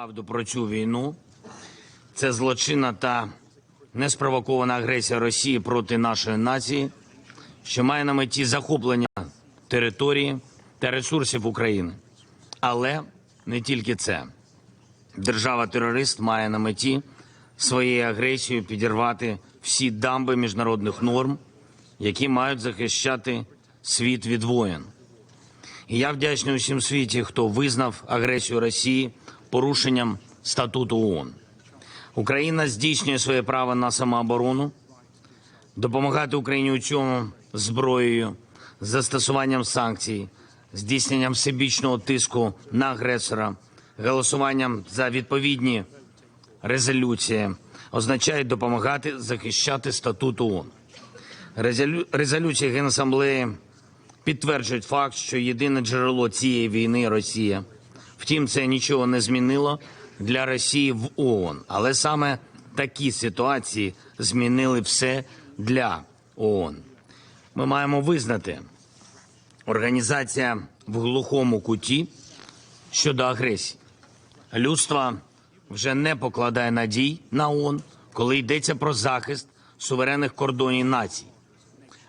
правду про цю війну. Це злочинна та неспровокована агресія Росії проти нашої нації, що має на меті захоплення території та ресурсів України. Але не тільки це. Держава-терорист має на меті своєю агресією підірвати всі дамби міжнародних норм, які мають захищати світ від воєн. І я вдячний усім світі, хто визнав агресію Росії порушенням статуту ООН. Україна здійснює своє право на самооборону, допомагати Україні у цьому зброєю, застосуванням санкцій, здійсненням всебічного тиску на агресора, голосуванням за відповідні резолюції означає допомагати захищати статут ООН. Резолю- Резолюції Генасамблеї підтверджують факт, що єдине джерело цієї війни Росія. Втім, це нічого не змінило для Росії в ООН. Але саме такі ситуації змінили все для ООН. Ми маємо визнати, організація в глухому куті щодо агресії. Людство вже не покладає надій на ООН, коли йдеться про захист суверенних кордонів націй.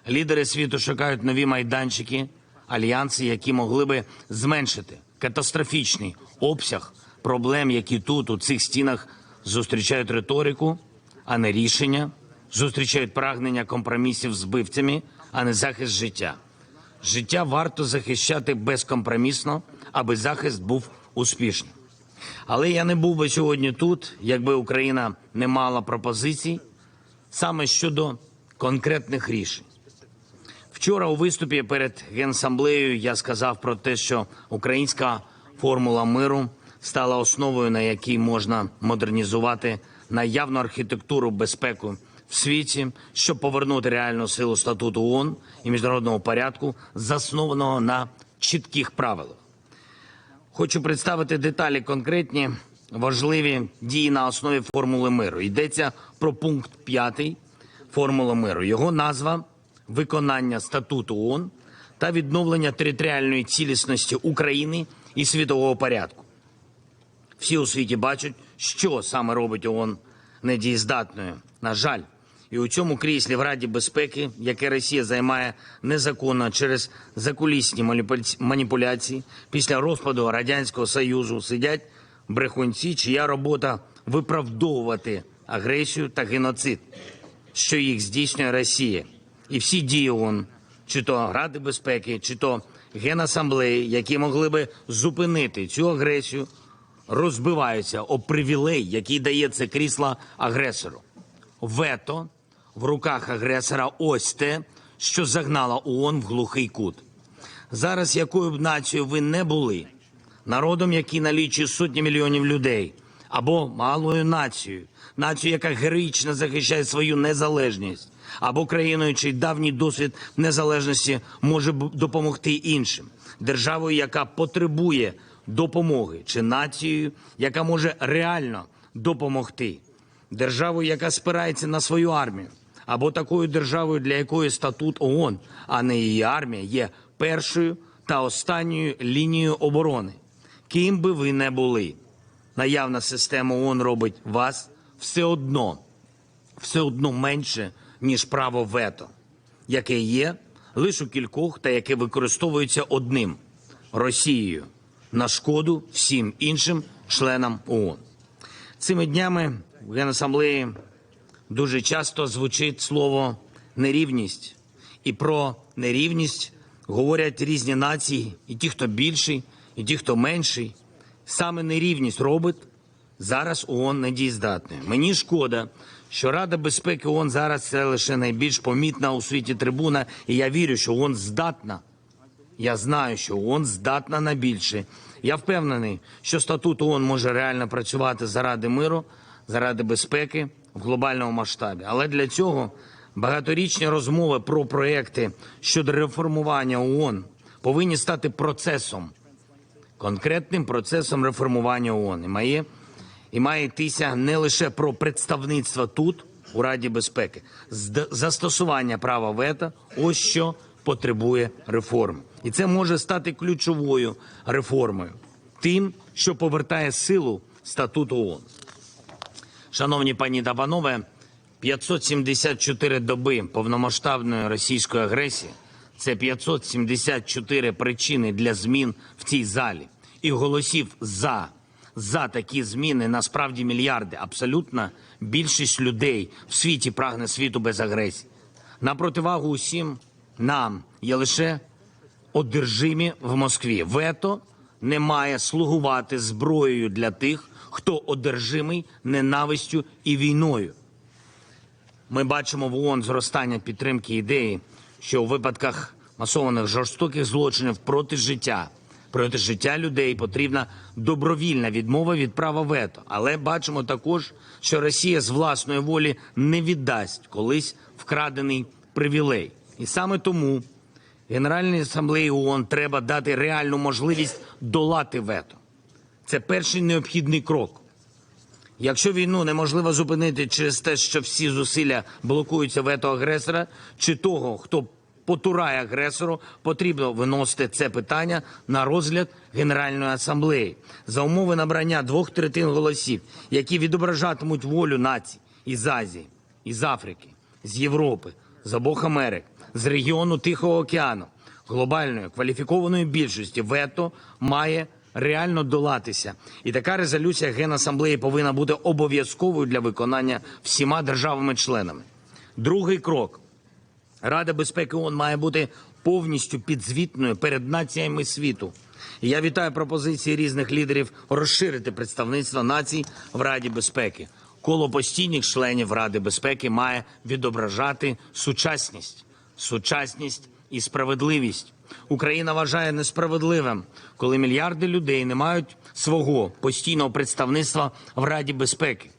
Лідери світу шукають нові майданчики, альянси, які могли би зменшити катастрофічний обсяг проблем, які тут, у цих стінах, зустрічають риторику, а не рішення, зустрічають прагнення компромісів з вбивцями, а не захист життя. Життя варто захищати безкомпромісно, аби захист був успішним. Але я не був би сьогодні тут, якби Україна не мала пропозицій саме щодо конкретних рішень. Вчора у виступі перед Генасамблеєю я сказав про те, що українська формула миру стала основою, на якій можна модернізувати наявну архітектуру безпеку в світі, щоб повернути реальну силу статуту ООН і міжнародного порядку, заснованого на чітких правилах. Хочу представити деталі конкретні, важливі дії на основі формули миру. Йдеться про пункт 5 формули миру. Його назва виконання статуту ООН та відновлення територіальної цілісності України і світового порядку. Всі у світі бачать, що саме робить ООН недієздатною. На жаль, і у цьому кріслі в Раді безпеки, яке Росія займає незаконно через закулісні маніпуляції, після розпаду радянського союзу сидять брехунці, чия робота виправдовувати агресію та геноцид, що їх здійснює Росія, і всі дії ООН, чи то Ради безпеки, чи то Генасамблеї, які могли би зупинити цю агресію, розбиваються об привілей, який дає це крісло агресору. Вето в руках агресора ось те, що загнало ООН в глухий кут. Зараз якою б нацією ви не були, народом, який налічує сотні мільйонів людей, або малою нацією, нацією, яка героїчно захищає свою незалежність, або країною, чий давній досвід незалежності може допомогти іншим, державою, яка потребує допомоги, чи нацією, яка може реально допомогти, державою, яка спирається на свою армію, або такою державою, для якої статут ООН, а не її армія, є першою та останньою лінією оборони. Ким би ви не були, наявна система ООН робить вас все одно, все одно менше, ніж право вето, яке є лише у кількох та яке використовується одним Росією на шкоду всім іншим членам ООН. Цими днями в Генасамблеї дуже часто звучить слово нерівність. І про нерівність говорять різні нації, і ті, хто більший, і ті, хто менший. Саме нерівність робить зараз ООН недієздатною. Мені шкода, що Рада безпеки ООН зараз це лише найбільш помітна у світі трибуна, і я вірю, що ООН здатна я знаю, що ООН здатна на більше. Я впевнений, що статут ООН може реально працювати заради миру, заради безпеки в глобальному масштабі. Але для цього багаторічні розмови про проекти щодо реформування ООН повинні стати процесом, конкретним процесом реформування ООН. І має, і має йтися не лише про представництво тут, у Раді безпеки, застосування права вето, ось що потребує реформ. І це може стати ключовою реформою, тим, що повертає силу статуту ООН. Шановні пані та панове, 574 доби повномасштабної російської агресії це 574 причини для змін в цій залі. І голосів за, за такі зміни насправді мільярди. Абсолютна більшість людей в світі прагне світу без агресії. На противагу усім нам є лише одержимі в Москві. Вето не має слугувати зброєю для тих, хто одержимий ненавистю і війною. Ми бачимо в ООН зростання підтримки ідеї, що у випадках масованих жорстоких злочинів проти життя, проти життя людей потрібна добровільна відмова від права вето. Але бачимо також, що Росія з власної волі не віддасть колись вкрадений привілей. І саме тому Генеральній асамблеї ООН треба дати реальну можливість долати вето. Це перший необхідний крок. Якщо війну неможливо зупинити через те, що всі зусилля блокуються вето агресора чи того, хто потурає агресору, потрібно виносити це питання на розгляд Генеральної асамблеї за умови набрання двох третин голосів, які відображатимуть волю націй із Азії, із Африки, з Європи, з обох Америк, з регіону Тихого океану, глобальної кваліфікованої більшості вето має реально долатися. І така резолюція Генасамблеї повинна бути обов'язковою для виконання всіма державами-членами. Другий крок. Рада безпеки ООН має бути повністю підзвітною перед націями світу. Я вітаю пропозиції різних лідерів розширити представництво націй в Раді безпеки. Коло постійних членів Ради безпеки має відображати сучасність, сучасність і справедливість. Україна вважає несправедливим, коли мільярди людей не мають свого постійного представництва в Раді безпеки.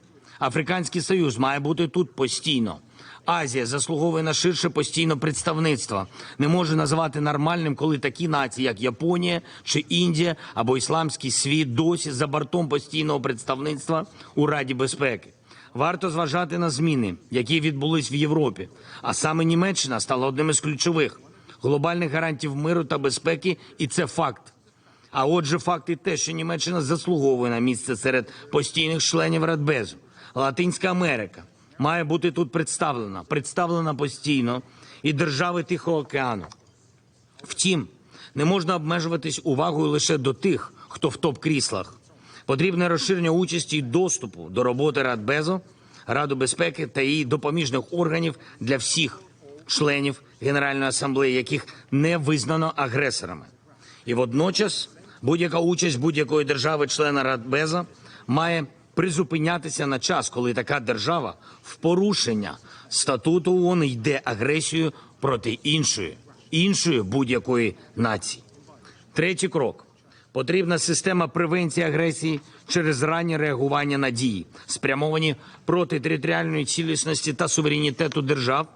Африканський союз має бути тут постійно. Азія заслуговує на ширше постійне представництво. Не може називати нормальним, коли такі нації, як Японія чи Індія або Ісламський світ, досі за бортом постійного представництва у Раді безпеки. Варто зважати на зміни, які відбулись в Європі. А саме Німеччина стала одним із ключових глобальних гарантів миру та безпеки, і це факт. А отже, факт і те, що Німеччина заслуговує на місце серед постійних членів Радбезу. Латинська Америка має бути тут представлена, представлена постійно і держави Тихого океану. Втім, не можна обмежуватись увагою лише до тих, хто в топ-кріслах. Потрібне розширення участі і доступу до роботи Радбезу, Раду безпеки та її допоміжних органів для всіх членів Генеральної асамблеї, яких не визнано агресорами. І водночас будь-яка участь будь-якої держави-члена Радбеза має призупинятися на час, коли така держава в порушення статуту ООН йде агресію проти іншої, іншої будь-якої нації. Третій крок. Потрібна система превенції агресії через раннє реагування на дії, спрямовані проти територіальної цілісності та суверенітету держав.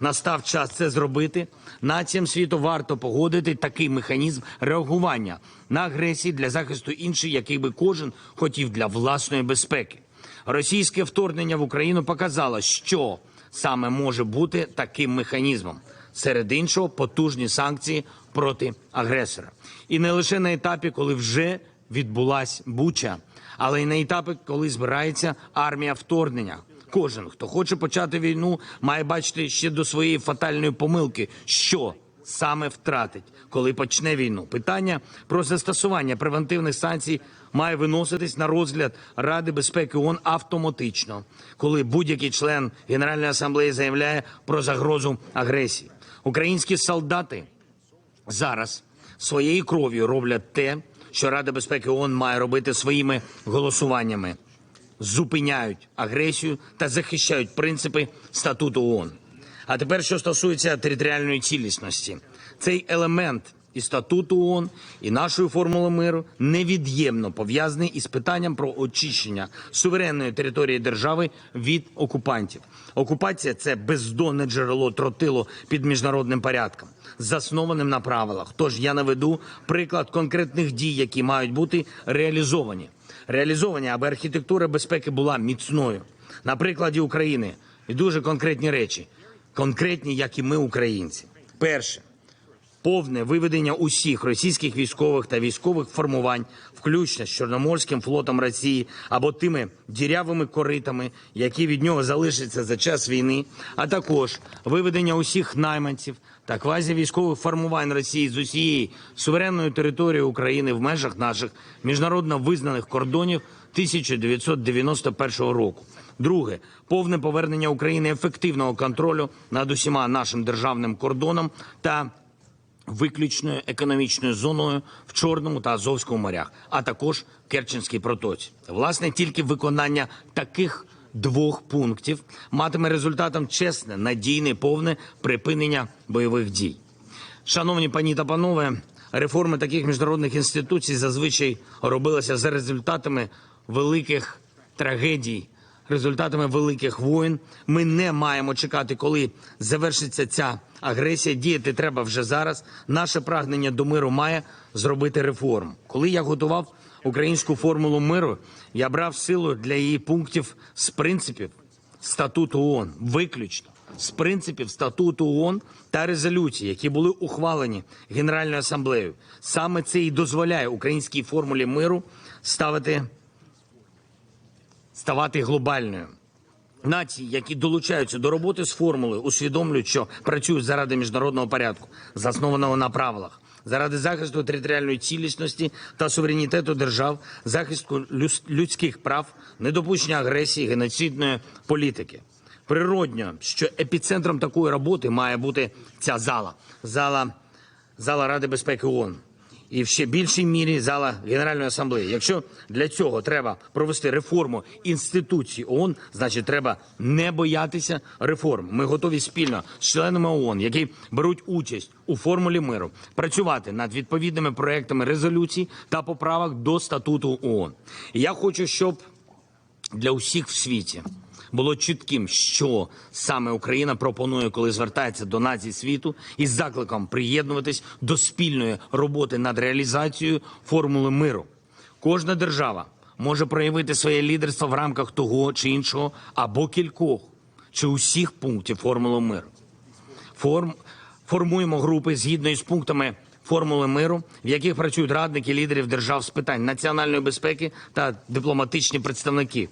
Настав час це зробити. Націям світу варто погодити такий механізм реагування на агресії для захисту інших, який би кожен хотів для власної безпеки. Російське вторгнення в Україну показало, що саме може бути таким механізмом. Серед іншого, потужні санкції проти агресора. І не лише на етапі, коли вже відбулась буча, але й на етапі, коли збирається армія вторгнення. Кожен, хто хоче почати війну, має бачити ще до своєї фатальної помилки, що саме втратить, коли почне війну. Питання про застосування превентивних санкцій має виноситись на розгляд Ради безпеки ООН автоматично, коли будь-який член Генеральної асамблеї заявляє про загрозу агресії. Українські солдати зараз своєю кров'ю роблять те, що Рада безпеки ООН має робити своїми голосуваннями зупиняють агресію та захищають принципи статуту ООН. А тепер, що стосується територіальної цілісності, цей елемент і статуту ООН, і нашої формули миру невід'ємно пов'язаний із питанням про очищення суверенної території держави від окупантів. Окупація це бездонне джерело тротилу під міжнародним порядком, заснованим на правилах. Тож я наведу приклад конкретних дій, які мають бути реалізовані реалізовані, аби архітектура безпеки була міцною. На прикладі України і дуже конкретні речі, конкретні, як і ми, українці. Перше, повне виведення усіх російських військових та військових формувань, включно з Чорноморським флотом Росії або тими дірявими коритами, які від нього залишаться за час війни, а також виведення усіх найманців та квазівійськових формувань Росії з усієї суверенної території України в межах наших міжнародно визнаних кордонів 1991 року. Друге повне повернення України ефективного контролю над усіма нашим державним кордоном та виключною економічною зоною в Чорному та Азовському морях, а також Керченській протоці. Власне, тільки виконання таких двох пунктів матиме результатом чесне, надійне, повне припинення бойових дій. Шановні пані та панове, реформи таких міжнародних інституцій зазвичай робилися за результатами великих трагедій, результатами великих воєн. Ми не маємо чекати, коли завершиться ця агресія. Діяти треба вже зараз. Наше прагнення до миру має зробити реформу. Коли я готував українську формулу миру, я брав силу для її пунктів з принципів статуту ООН, виключно з принципів статуту ООН та резолюцій, які були ухвалені Генеральною асамблеєю. Саме це і дозволяє українській формулі миру ставити ставати глобальною. Нації, які долучаються до роботи з формулою, усвідомлюють, що працюють заради міжнародного порядку, заснованого на правилах, заради захисту територіальної цілісності та суверенітету держав, захисту людських прав, недопущення агресії, геноцидної політики. Природньо, що епіцентром такої роботи має бути ця зала, зала, зала Ради безпеки ООН і в ще більшій мірі зала Генеральної асамблеї. Якщо для цього треба провести реформу інституцій ООН, значить треба не боятися реформ. Ми готові спільно з членами ООН, які беруть участь у формулі миру, працювати над відповідними проектами резолюцій та поправок до статуту ООН. Я хочу, щоб для усіх в світі було чітким, що саме Україна пропонує, коли звертається до націй світу із закликом приєднуватись до спільної роботи над реалізацією формули миру. Кожна держава може проявити своє лідерство в рамках того чи іншого або кількох чи усіх пунктів формули миру. Форм, формуємо групи згідно із пунктами формули миру, в яких працюють радники лідерів держав з питань національної безпеки та дипломатичні представники.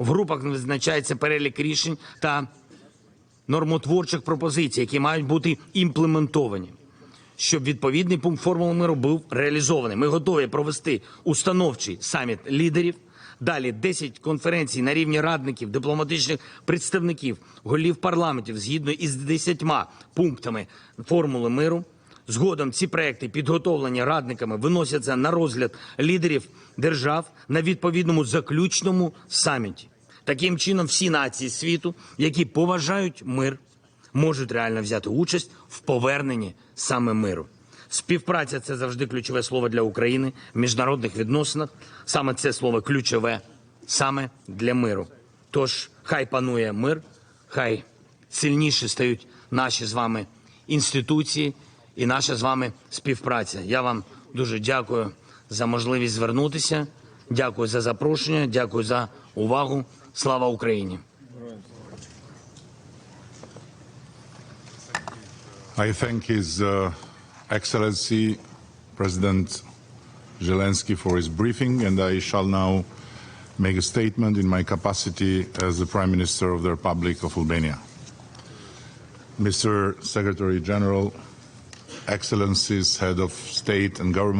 В групах визначається перелік рішень та нормотворчих пропозицій, які мають бути імплементовані. Щоб відповідний пункт формули миру був реалізований. Ми готові провести установчий саміт лідерів. Далі 10 конференцій на рівні радників, дипломатичних представників, голів парламентів згідно із 10 пунктами формули миру. Згодом ці проекти, підготовлені радниками, виносяться на розгляд лідерів держав на відповідному заключному саміті. Таким чином, всі нації світу, які поважають мир, можуть реально взяти участь в поверненні саме миру. Співпраця це завжди ключове слово для України в міжнародних відносинах. Саме це слово ключове саме для миру. Тож хай панує мир, хай сильніше стають наші з вами інституції і наша з вами співпраця. Я вам дуже дякую за можливість звернутися. Дякую за запрошення. Дякую за увагу. Слава Україні! I thank His uh, Excellency President Zelensky for his briefing, and I shall now make a statement in my capacity as the Prime Minister of the Republic of Albania. Mr. Secretary General, Excellencies, Head of State and Government,